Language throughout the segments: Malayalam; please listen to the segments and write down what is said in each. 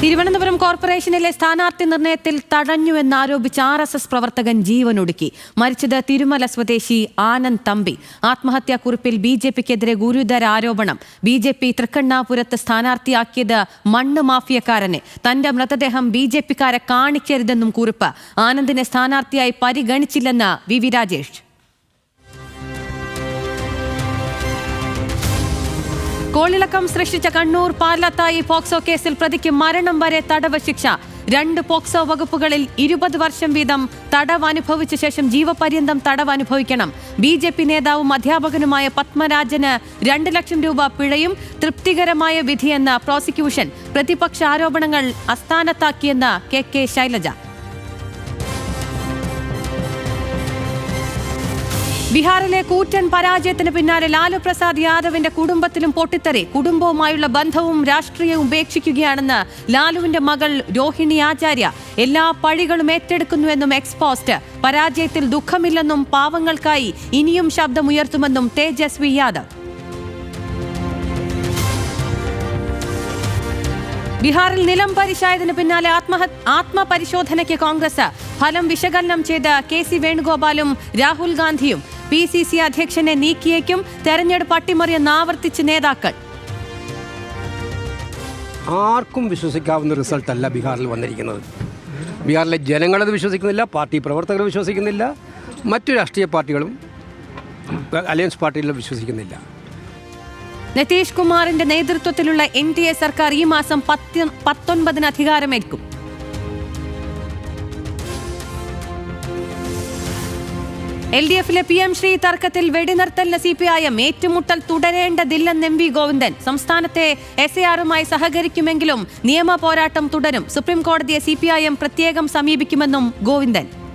തിരുവനന്തപുരം കോർപ്പറേഷനിലെ സ്ഥാനാർത്ഥി നിർണയത്തിൽ തടഞ്ഞുവെന്നാരോപിച്ച് ആർ എസ് എസ് പ്രവർത്തകൻ ജീവനൊടുക്കി മരിച്ചത് തിരുമല സ്വദേശി ആനന്ദ് തമ്പി. ആത്മഹത്യാക്കുറിപ്പിൽ ബി ജെ പിക്കെതിരെ ഗുരുതര ആരോപണം. ബി ജെ പി തൃക്കണ്ണാപുരത്ത് സ്ഥാനാർത്ഥിയാക്കിയത് മണ്ണ് മാഫിയക്കാരനെ. തന്റെ മൃതദേഹം ബി ജെ പിക്കാരെ കാണിക്കരുതെന്നും കുറിപ്പ്. ആനന്ദിനെ സ്ഥാനാർത്ഥിയായി പരിഗണിച്ചില്ലെന്ന് വി വി രാജേഷ്. കോളിളക്കം സൃഷ്ടിച്ച കണ്ണൂർ പാലത്തായി പോക്സോ കേസിൽ പ്രതിക്ക് മരണം വരെ തടവ് ശിക്ഷ. രണ്ട് പോക്സോ വകുപ്പുകളിൽ ഇരുപത് വർഷം വീതം തടവ് അനുഭവിച്ച ശേഷം ജീവപര്യന്തം തടവ് അനുഭവിക്കണം. ബി ജെ പി നേതാവും അധ്യാപകനുമായ പത്മരാജന് രണ്ട് ലക്ഷം രൂപ പിഴയും തൃപ്തികരമായ വിധിയെന്ന പ്രോസിക്യൂഷൻ. പ്രതിപക്ഷ ആരോപണങ്ങൾ അസ്ഥാനത്താക്കിയെന്ന് കെ കെ ശൈലജ. ബീഹാറിലെ കൂറ്റൻ പരാജയത്തിന് പിന്നാലെ ലാലു പ്രസാദ് യാദവിന്റെ കുടുംബത്തിലും പൊട്ടിത്തെറി. കുടുംബവുമായുള്ള ബന്ധവും രാഷ്ട്രീയവും ഉപേക്ഷിക്കുകയാണെന്ന് ലാലുവിന്റെ മകൾ രോഹിണി ആചാര്യ. എല്ലാ പഴികളും ഏറ്റെടുക്കുന്നുവെന്നും എക്സ്പോസ്റ്റ്. പരാജയത്തിൽ ദുഃഖമില്ലെന്നും പാവങ്ങൾക്കായി ഇനിയും ശബ്ദമുയർത്തുമെന്നും തേജസ്വി യാദവ്. ബീഹാറിൽ നിലം പരിശായതിനു പിന്നാലെ ആത്മഹ ആത്മപരിശോധനയ്ക്ക് കോൺഗ്രസ്. ഫലം വിശകലനം ചെയ്ത് കെ സി വേണുഗോപാലും രാഹുൽ ഗാന്ധിയും. പി സി സി അധ്യക്ഷനെ നീക്കിയേക്കും തെരഞ്ഞെടുപ്പ് അട്ടിമറിയെന്ന് ആവർത്തിച്ച് നേതാക്കൾ. ആർക്കും വിശ്വസിക്കാവുന്ന റിസൾട്ട് അല്ല ബീഹാറിൽ വന്നിരിക്കുന്നത്. ബീഹാറിലെ ജനങ്ങളത് വിശ്വസിക്കുന്നില്ല പാർട്ടി പ്രവർത്തകർ വിശ്വസിക്കുന്നില്ല മറ്റു രാഷ്ട്രീയ പാർട്ടികളും അലയൻസ് പാർട്ടികളും വിശ്വസിക്കുന്നില്ല. നിതീഷ് കുമാറിന്റെ നേതൃത്വത്തിലുള്ള എൻ ഡി എ സർക്കാർ ഈ മാസം പത്ത് പത്തൊൻപതിന് അധികാരമേൽക്കും. എൽ ഡി എഫിലെ പി എം ശ്രീ തർക്കത്തിൽ വെടിനിർത്തലിന് സി പി ഐ എം ഏറ്റുമുട്ടൽ തുടരേണ്ടതില്ലെന്ന് എം വി ഗോവിന്ദൻ. സംസ്ഥാനത്തെ എസ് എ ആറുമായി സഹകരിക്കുമെങ്കിലും നിയമ പോരാട്ടം തുടരും. സുപ്രീം കോടതിയെ സി പി ഐ എം പ്രത്യേകം സമീപിക്കുമെന്നും ഗോവിന്ദൻ.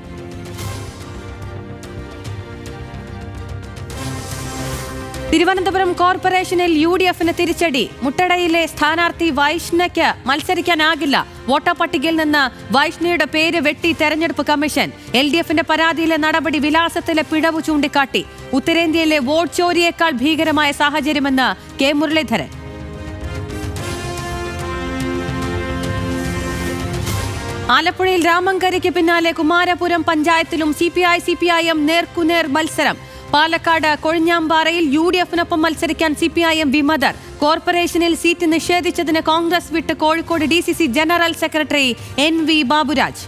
തിരുവനന്തപുരം കോർപ്പറേഷനിൽ യു ഡി എഫിന് തിരിച്ചടി. മുട്ടടയിലെ സ്ഥാനാർത്ഥി വൈഷ്ണയ്ക്ക് മത്സരിക്കാനാകില്ല. വോട്ടർ പട്ടികയിൽ നിന്ന് വൈഷ്ണയുടെ പേര് വെട്ടി തെരഞ്ഞെടുപ്പ് കമ്മീഷൻ. എൽ ഡി എഫിന്റെ പരാതിയിലെ നടപടി വിലാസത്തിലെ പിഴവ് ചൂണ്ടിക്കാട്ടി. ഉത്തരേന്ത്യയിലെ വോട്ട് ചോരിയേക്കാൾ ഭീകരമായ സാഹചര്യമെന്ന് കെ. മുരളീധരൻ. ആലപ്പുഴയിൽ രാമങ്കരയ്ക്ക് പിന്നാലെ കുമാരപുരം പഞ്ചായത്തിലും C P I C P I M നേർക്കുനേർ മത്സരം. പാലക്കാട് കൊഴിഞ്ഞാമ്പാറയിൽ യു ഡി എഫിനൊപ്പം മത്സരിക്കാൻ സി പി ഐ എം വിമതർ. കോർപ്പറേഷനിൽ സീറ്റ് നിഷേധിച്ചതിന് കോൺഗ്രസ് വിട്ട് Kozhikode D C C general secretary N V Baburaj.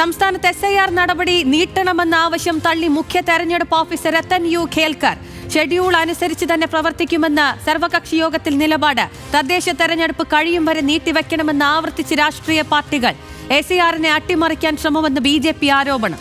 സംസ്ഥാനത്ത് എസ് ഐ ആർ നടപടി നീട്ടണമെന്ന ആവശ്യം തള്ളി മുഖ്യ തെരഞ്ഞെടുപ്പ് officer Rathan U Kelkar. Schedule അനുസരിച്ച് തന്നെ പ്രവർത്തിക്കുമെന്ന് സർവകക്ഷി യോഗത്തിൽ നിലപാട്. തദ്ദേശ തെരഞ്ഞെടുപ്പ് കഴിയും വരെ നീട്ടിവെക്കണമെന്ന് ആവർത്തിച്ച് രാഷ്ട്രീയ പാർട്ടികൾ. എസ് സി ആറിനെ അട്ടിമറിക്കാൻ ശ്രമമെന്ന് ബി ജെ പി ആരോപണം.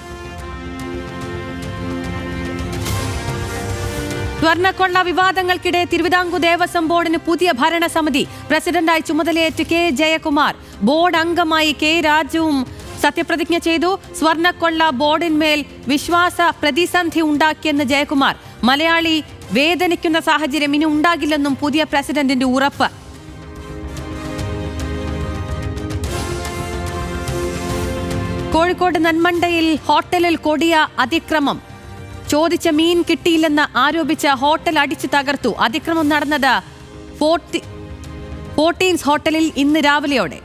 സ്വർണക്കൊള്ള വിവാദങ്ങൾക്കിടെ തിരുവിതാംകൂർ ദേവസ്വം ബോർഡിന് പുതിയ ഭരണസമിതി. പ്രസിഡന്റായി ചുമതലയേറ്റ് കെ ജയകുമാർ. ബോർഡ് അംഗമായി കെ രാജുവും സത്യപ്രതിജ്ഞ ചെയ്തു. സ്വർണക്കൊള്ള ബോർഡിന്മേൽ വിശ്വാസ പ്രതിസന്ധി ഉണ്ടാക്കിയെന്ന് ജയകുമാർ. മലയാളി വേദനിക്കുന്ന സാഹചര്യം ഇനി ഉണ്ടാകില്ലെന്നും പുതിയ പ്രസിഡന്റിന്റെ ഉറപ്പ്. കോഴിക്കോട് നന്മണ്ടയിൽ ഹോട്ടലിൽ കൊടിയ അതിക്രമം. ചോദിച്ച മീൻ കിട്ടിയില്ലെന്ന് ആരോപിച്ച ഹോട്ടൽ അടിച്ചു തകർത്തു. അതിക്രമം നടന്നത് ഫോർട്ടി ഫോർട്ടീൻസ് ഹോട്ടലിൽ ഇന്ന് രാവിലെയോടെ.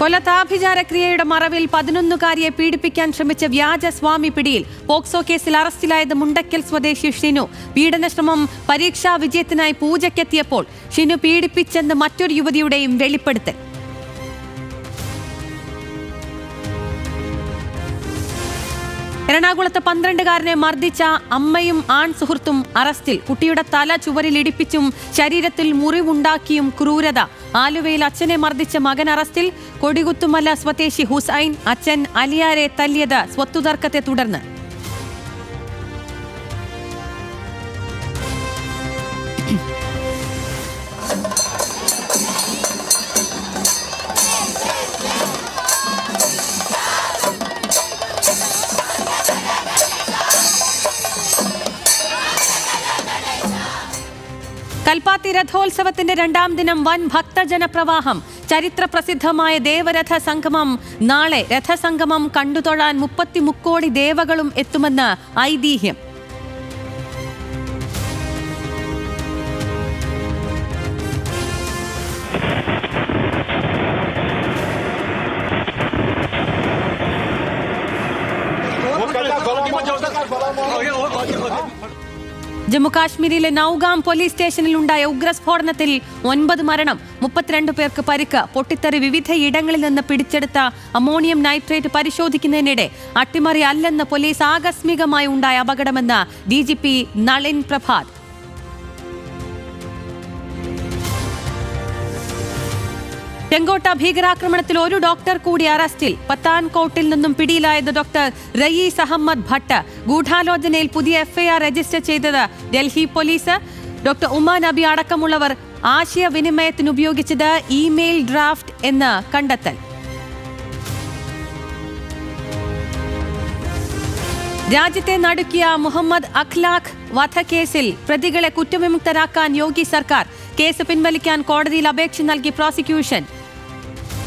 കൊലത്താഭിചാര ക്രിയയുടെ മറവിൽ പതിനൊന്നുകാരിയെ പീഡിപ്പിക്കാൻ ശ്രമിച്ച വ്യാജ സ്വാമി പിടിയിൽ പോക്സോ കേസിൽ അറസ്റ്റിലായത് മുണ്ടക്കൽ സ്വദേശി ഷിനു. പീഡനശ്രമം പരീക്ഷാ വിജയത്തിനായി പൂജയ്ക്കെത്തിയപ്പോൾ ഷിനു പീഡിപ്പിച്ചെന്ന് മറ്റൊരു യുവതിയുടെയും വെളിപ്പെടുത്തൽ. എറണാകുളത്ത് പന്ത്രണ്ടുകാരനെ മർദ്ദിച്ച അമ്മയും ആൺ സുഹൃത്തും അറസ്റ്റിൽ. കുട്ടിയുടെ തല ചുവരിൽ ഇടിപ്പിച്ചും ശരീരത്തിൽ മുറിവുണ്ടാക്കിയും ക്രൂരത. ആലുവയിൽ അച്ഛനെ മർദ്ദിച്ച മകൻ അറസ്റ്റിൽ. കൊടികുത്തുമല സ്വദേശി ഹുസൈൻ അച്ഛൻ അലിയാരെ തല്ലിയത് സ്വത്തുതർക്കത്തെ തുടർന്ന്. കൽപ്പാത്തി രഥോത്സവത്തിന്റെ രണ്ടാം ദിനം വൻ ഭക്തജനപ്രവാഹം. ചരിത്ര പ്രസിദ്ധമായ ദേവരഥ സംഗമം നാളെ രഥസംഗമം കണ്ടുതൊഴാൻ മുപ്പത്തി മുക്കോടി ദേവകളും എത്തുമെന്ന് ഐതിഹ്യം. ജമ്മുകാശ്മീരിലെ നൌഗാം പോലീസ് സ്റ്റേഷനിൽ ഉണ്ടായ ഉഗ്രസ്ഫോടനത്തിൽ ഒൻപത് മരണം മുപ്പത്തിരണ്ട് പേർക്ക് പരിക്ക് പൊട്ടിത്തെറി വിവിധ ഇടങ്ങളിൽ നിന്ന് പിടിച്ചെടുത്ത അമോണിയം നൈട്രേറ്റ് പരിശോധിക്കുന്നതിനിടെ അട്ടിമറി അല്ലെന്ന് പോലീസ് ആകസ്മികമായി ഉണ്ടായ അപകടമെന്ന് ഡി നളിൻ പ്രഭാത്. ചെങ്കോട്ട ഭീകരാക്രമണത്തിൽ ഒരു ഡോക്ടർ കൂടി അറസ്റ്റിൽ. പത്താൻകോട്ടിൽ നിന്നും പിടിയിലായത് ഡോക്ടർ റയീസ് അഹമ്മദ് ഭട്ട്. ഗൂഢാലോചനയിൽ പുതിയ എഫ്ഐആർ രജിസ്റ്റർ ചെയ്തത് ഡൽഹി പോലീസ്. ഡോക്ടർ ഉമാ നബി അടക്കമുള്ളവർ ആശയവിനിമയത്തിന് ഉപയോഗിച്ചത് ഇമെയിൽ ഡ്രാഫ്റ്റ് എന്ന് കണ്ടെത്തൽ. രാജ്യത്തെ നടുക്കിയ മുഹമ്മദ് അഖ്ലാഖ് വധക്കേസിൽ പ്രതികളെ കുറ്റവിമുക്തരാക്കാൻ യോഗി സർക്കാർ. കേസ് പിൻവലിക്കാൻ കോടതിയിൽ അപേക്ഷ നൽകി പ്രോസിക്യൂഷൻ.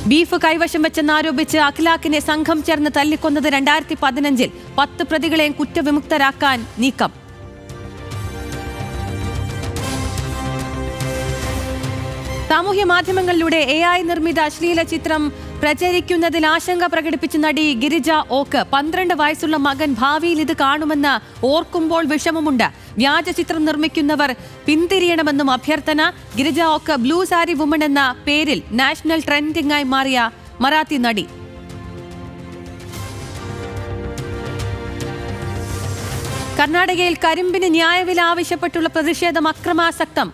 ബീഫ് കൈവശം വെച്ചെന്നാരോപിച്ച് അഖിലാഖിനെ സംഘം ചേർന്ന് തല്ലിക്കൊന്നത് രണ്ടായിരത്തി പതിനഞ്ചിൽ പത്ത് പ്രതികളെയും കുറ്റവിമുക്തരാക്കാൻ നീക്കം. സാമൂഹ്യ മാധ്യമങ്ങളിലൂടെ എ നിർമ്മിത അശ്ലീല ചിത്രം പ്രചരിക്കുന്നതിൽ ആശങ്ക പ്രകടിപ്പിച്ച നടി ഗിരിജ ഓക്ക് പന്ത്രണ്ട് വയസ്സുള്ള മകൻ ഭാവിയിൽ ഇത് കാണുമെന്ന് ഓർക്കുമ്പോൾ വിഷമമുണ്ട്. വ്യാജ ചിത്രം നിർമ്മിക്കുന്നവർ പിന്തിരിയണമെന്നും അഭ്യർത്ഥന. ഗിരിജ ഓക്ക് ബ്ലൂ സാരി വുമൺ എന്ന പേരിൽ നാഷണൽ ട്രെൻഡിംഗായി മാറിയ മറാത്തി നടി. കർണാടകയിൽ കരിമ്പിന് ന്യായവില ആവശ്യപ്പെട്ടുള്ള പ്രതിഷേധം അക്രമാസക്തം.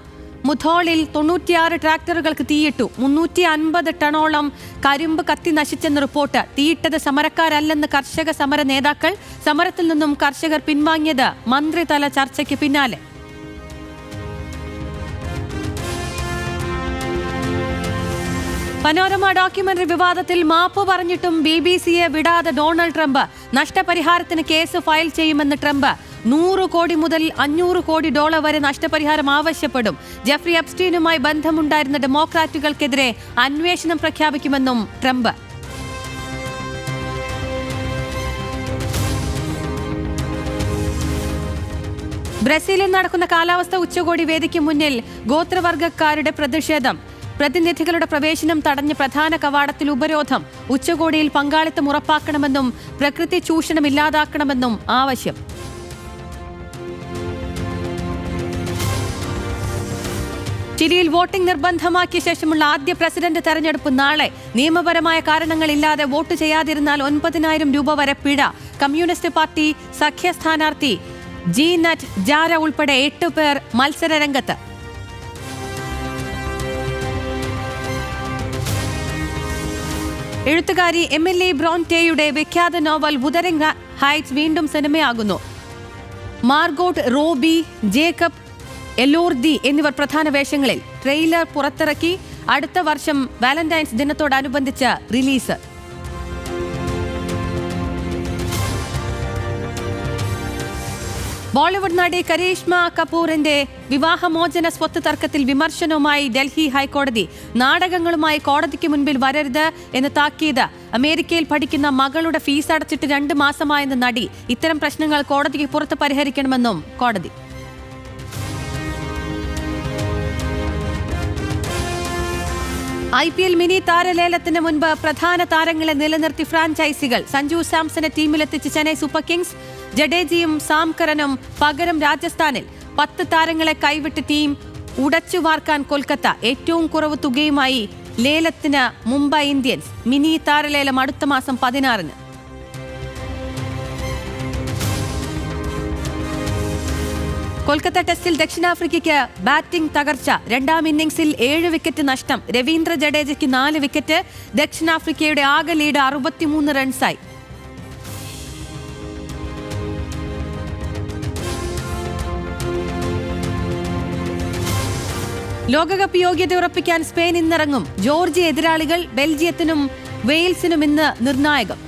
മുധോളിൽ തൊണ്ണൂറ്റിയാറ് ട്രാക്ടറുകൾക്ക് തീയിട്ടു. മുന്നൂറ്റി അൻപത് ടണോളം കരിമ്പ് കത്തി നശിച്ചെന്ന റിപ്പോർട്ട്. തീയിട്ടത് സമരക്കാരല്ലെന്ന് കർഷക സമര നേതാക്കൾ സമരത്തിൽ നിന്നും കർഷകർ പിൻവാങ്ങിയത് മന്ത്രിതല ചർച്ചയ്ക്ക് പിന്നാലെ. പനോരമ ഡോക്യുമെന്ററി വിവാദത്തിൽ മാപ്പ് പറഞ്ഞിട്ടും ബി ബി സിയെ വിടാതെ ഡൊണാൾഡ് ട്രംപ്. നഷ്ടപരിഹാരത്തിന് കേസ് ഫയൽ ചെയ്യുമെന്ന് ട്രംപ്. നൂറ് കോടി മുതൽ അഞ്ഞൂറ് കോടി ഡോളർ വരെ നഷ്ടപരിഹാരം ആവശ്യപ്പെടും. ജെഫ്രി അബ്സ്റ്റീനുമായി ബന്ധമുണ്ടായിരുന്ന ഡെമോക്രാറ്റുകൾക്കെതിരെ അന്വേഷണം പ്രഖ്യാപിക്കുമെന്നും ട്രംപ്. ബ്രസീലിൽ നടക്കുന്ന കാലാവസ്ഥ ഉച്ചകോടി വേദിക്ക് മുന്നിൽ ഗോത്രവർഗക്കാരുടെ പ്രതിഷേധം. പ്രതിനിധികളുടെ പ്രവേശനം തടഞ്ഞ പ്രധാന കവാടത്തിൽ ഉപരോധം. ഉച്ചകോടിയിൽ പങ്കാളിത്തം ഉറപ്പാക്കണമെന്നും പ്രകൃതി ചൂഷണം ഇല്ലാതാക്കണമെന്നും ആവശ്യം. ചിലിയിൽ വോട്ടിംഗ് നിർബന്ധമാക്കിയ ശേഷമുള്ള ആദ്യ പ്രസിഡന്റ് തെരഞ്ഞെടുപ്പ് നാളെ. നിയമപരമായ കാരണങ്ങളില്ലാതെ വോട്ട് ചെയ്യാതിരുന്നാൽ ഒൻപതിനായിരം രൂപ വരെ പിഴ. കമ്മ്യൂണിസ്റ്റ് പാർട്ടി സഖ്യ സ്ഥാനാർത്ഥി ജി നറ്റ് ജാര ഉൾപ്പെടെ എട്ട് പേർ മത്സര രംഗത്ത് എഴുത്തുകാരി എം എൽ എ ബ്രോൺറ്റേയുടെ വിഖ്യാത നോവൽ ഉദരംഗ ഹൈറ്റ്സ് വീണ്ടും സിനിമയാകുന്നു. മാർഗോട്ട് റോബി ജേക്കബ് എലോർദി എന്നിവർ പ്രധാന വേഷങ്ങളിൽ ട്രെയിലർ പുറത്തിറക്കി അടുത്ത വർഷം വാലന്റൈൻസ് ദിനത്തോടനുബന്ധിച്ച് റിലീസ്. ബോളിവുഡ് നടി കരീഷ്മ കപൂറിന്റെ വിവാഹമോചന സ്വത്ത് തർക്കത്തിൽ വിമർശനവുമായി ഡൽഹി ഹൈക്കോടതി നാടകങ്ങളുമായി കോടതിക്ക് മുൻപിൽ വരരുത് എന്ന് താക്കീത്. അമേരിക്കയിൽ പഠിക്കുന്ന മകളുടെ ഫീസ് അടച്ചിട്ട് രണ്ട് മാസമായെന്ന നടി ഇത്തരം പ്രശ്നങ്ങൾ കോടതിക്ക് പുറത്ത് പരിഹരിക്കണമെന്നും കോടതി. ഐ പി എൽ മിനി താരലേലത്തിന് മുൻപ് പ്രധാന താരങ്ങളെ നിലനിർത്തി ഫ്രാഞ്ചൈസികൾ. സഞ്ജു സാംസനെ ടീമിലെത്തിച്ച് ചെന്നൈ സൂപ്പർ കിങ്സ് ജഡേജിയും സാംകരനും പകരം രാജസ്ഥാനിൽ പത്ത് താരങ്ങളെ കൈവിട്ട് ടീം ഉടച്ചു വാർക്കാൻ കൊൽക്കത്ത ഏറ്റവും കുറവ് തുകയുമായി ലേലത്തിന് മുംബൈ ഇന്ത്യൻസ് മിനി താരലേലം അടുത്ത മാസം പതിനാറിന്. കൊൽക്കത്ത ടെസ്റ്റിൽ ദക്ഷിണാഫ്രിക്കയ്ക്ക് ബാറ്റിംഗ് തകർച്ച. രണ്ടാം ഇന്നിംഗ്സിൽ ഏഴ് വിക്കറ്റ് നഷ്ടം. രവീന്ദ്ര ജഡേജയ്ക്ക് നാല് വിക്കറ്റ്. ദക്ഷിണാഫ്രിക്കയുടെ ആകെ ലീഡ് അറുപത്തിമൂന്ന് റൺസായി. ലോകകപ്പ് യോഗ്യത ഉറപ്പിക്കാൻ സ്പെയിൻ ഇന്നിറങ്ങും. ജോർജ് എതിരാളികൾ ബെൽജിയത്തിനും വെയിൽസിനും ഇന്ന് നിർണായകം.